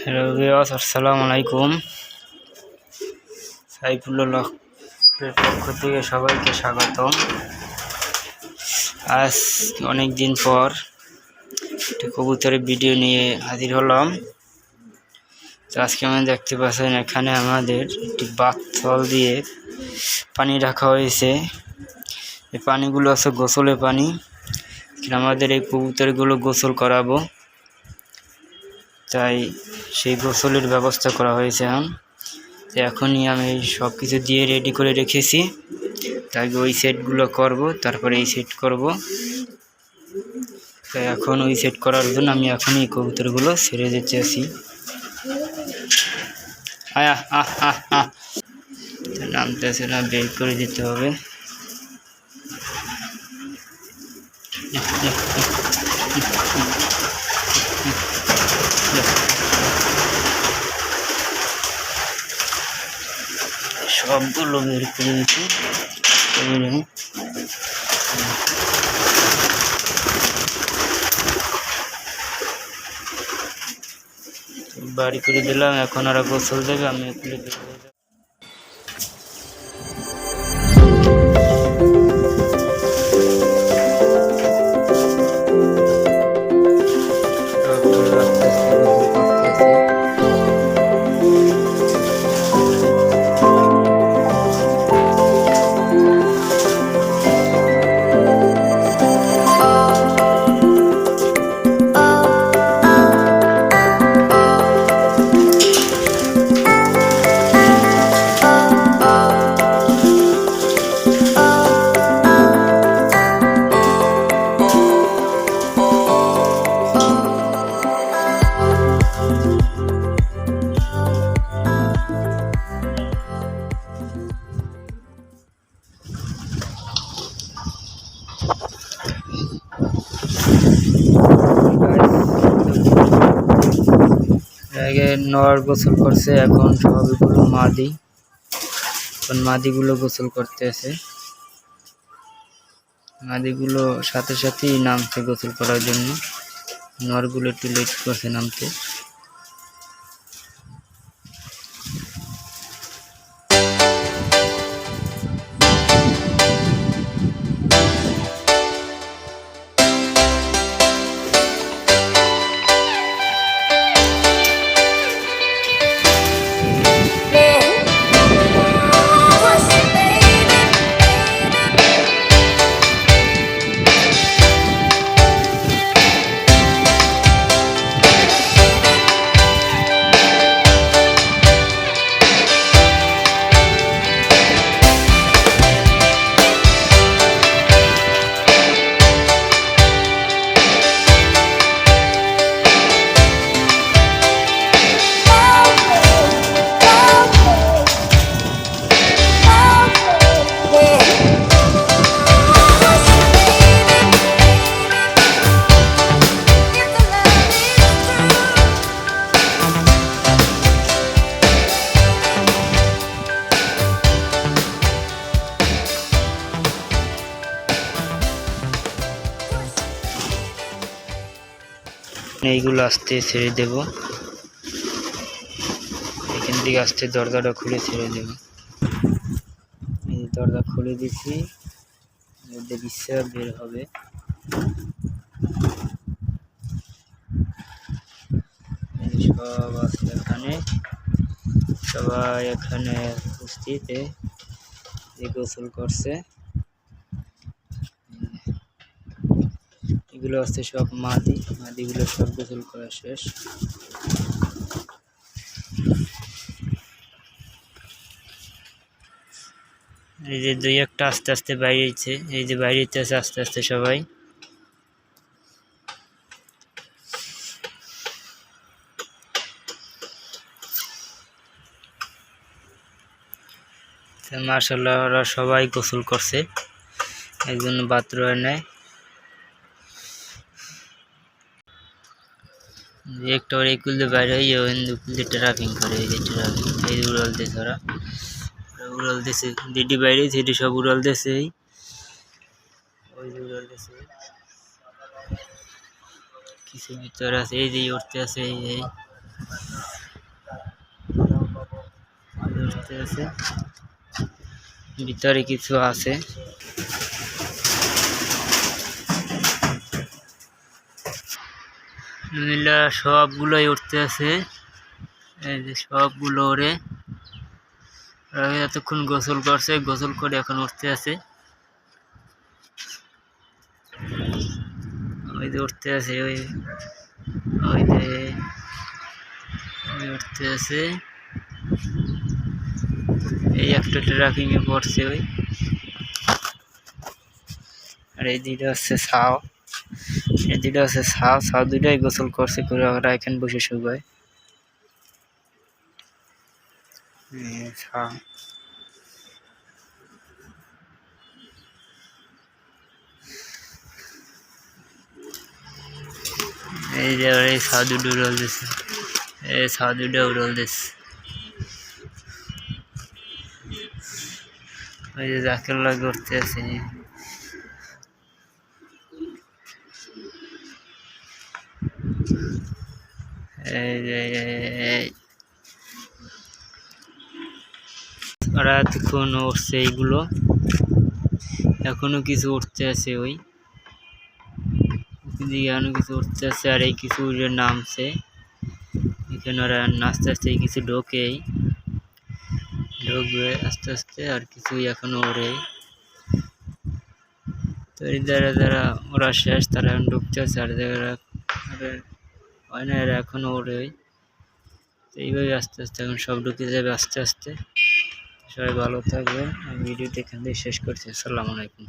Hello ভিওস আসসালামু আলাইকুম। সাইফুল্লাহ পক্ষ থেকে সবাইকে স্বাগতম। আজ অনেক দিন পর একটি কবুতরের ভিডিও নিয়ে হাজির হলাম। তো আজকে আমরা দেখতে পাচ্ছেন, এখানে আমাদের একটি বাথল দিয়ে পানি রাখা হয়েছে। এই পানিগুলো আছে গোসলের পানি। আমাদের এই কবুতরগুলো গোসল করাবো। তাই সেই গোসলের ব্যবস্থা করা হয়েছে এখন। এখনই আমি সব কিছু দিয়ে রেডি করে রেখেছি। তাই ওই সেটগুলো করব, তারপরে এই সেট করব। তাই এখন ওই সেট করার জন্য আমি এখনই কবুতরগুলো ছেড়ে দিতে আসি আহ আহ নামতেছে না, বের করে দিতে হবে। সবগুলো বের করে দিচ্ছি বাড়ি করে দিলাম এখন আর গোসল দেবে আমি আগে নর গোসল করছে, এখন সবগুলো মাদি। এখন মাদিগুলো গোসল করতেছে। মাদিগুলো সাথে সাথেই নামছে গোসল করার জন্য। নরগুলো একটু লেট করছে নামতে। এইগুলো আস্তে ছেড়ে দেব। এখান থেকে আস্তে দরজাটা খুলে ছেড়ে দেব। এই দরজা খুলে দিছি মধ্যে বিশ্বা বের হবে। সব আছে এখানে। সবাই এখানে উপস্থিত গোসল করছে। এগুলো হচ্ছে সব মাদি। মাদিগুলো সব গোসল করা শেষ। এই যে দুই একটা আস্তে আস্তে বাইরেছে এই যে বাইরেতে আছে আস্তে আস্তে সবাই। মার্শাল্লাহ ওরা সবাই গোসল করছে। একজন বাথরুমে নেয়। ওর এই কুলতে বাইরে হয়ে হিন্দু কুলতে ট্রাফিং করে, এই যে ট্রাফিং এই উড়াল দিয়েছে ওরা। উড়াল দিয়েছে যেটি বাইরে সেটি সব উড়াল দিয়েছে এই। ওই যে উড়াল দিয়েছে কিছু ভিতরে আছে? এই যে উঠতে আছে, এই এই। উঠতে আছে। ভিতরে কিছু আছে। নীলা সবগুলোই উঠতে আছে। এই যে সবগুলো ওরে। এতক্ষণ গোসল করছে, গোসল করে এখন উঠতে আছে। ওই যে উঠতে আছে, ওই ওই যে উঠতে আছে। এই একটা ট্রাকিং এ পড়ছে ওই। আর এই দুইটা হচ্ছে ছাও। এই হচ্ছে ছাও ছাও দুইটাই গোসল করছে, করে ওরা এখানে বসে শুকায় এই এই যে এই সাধু ডুরল দিচ্ছে এই সাধুটা উড়ল দিচ্ছে ওই যে জাকেরলা করতে আছে এই যে এই ওরা এতক্ষণ উঠছে এইগুলো। এখনও কিছু উঠতে আছে ওই। দিকে কিছু উঠতে আছে আর এই কিছু নামছে, এখানে ওরা আস্তে আস্তে কিছু ঢোকেই। ঢুকবে আস্তে আস্তে আর কিছু এখনও ওরে তো এই যারা যারা ওরা শেষ, তারা এখন ঢুকতেছে আর যারা হয় না এরা এখনও ওরে তো এইভাবে আস্তে আস্তে এখন সব ঢুকে যাবে আস্তে আস্তে। সবাই ভালো থাকবেন। ভিডিওটি এখান থেকে শেষ করছি। আসসালামু আলাইকুম।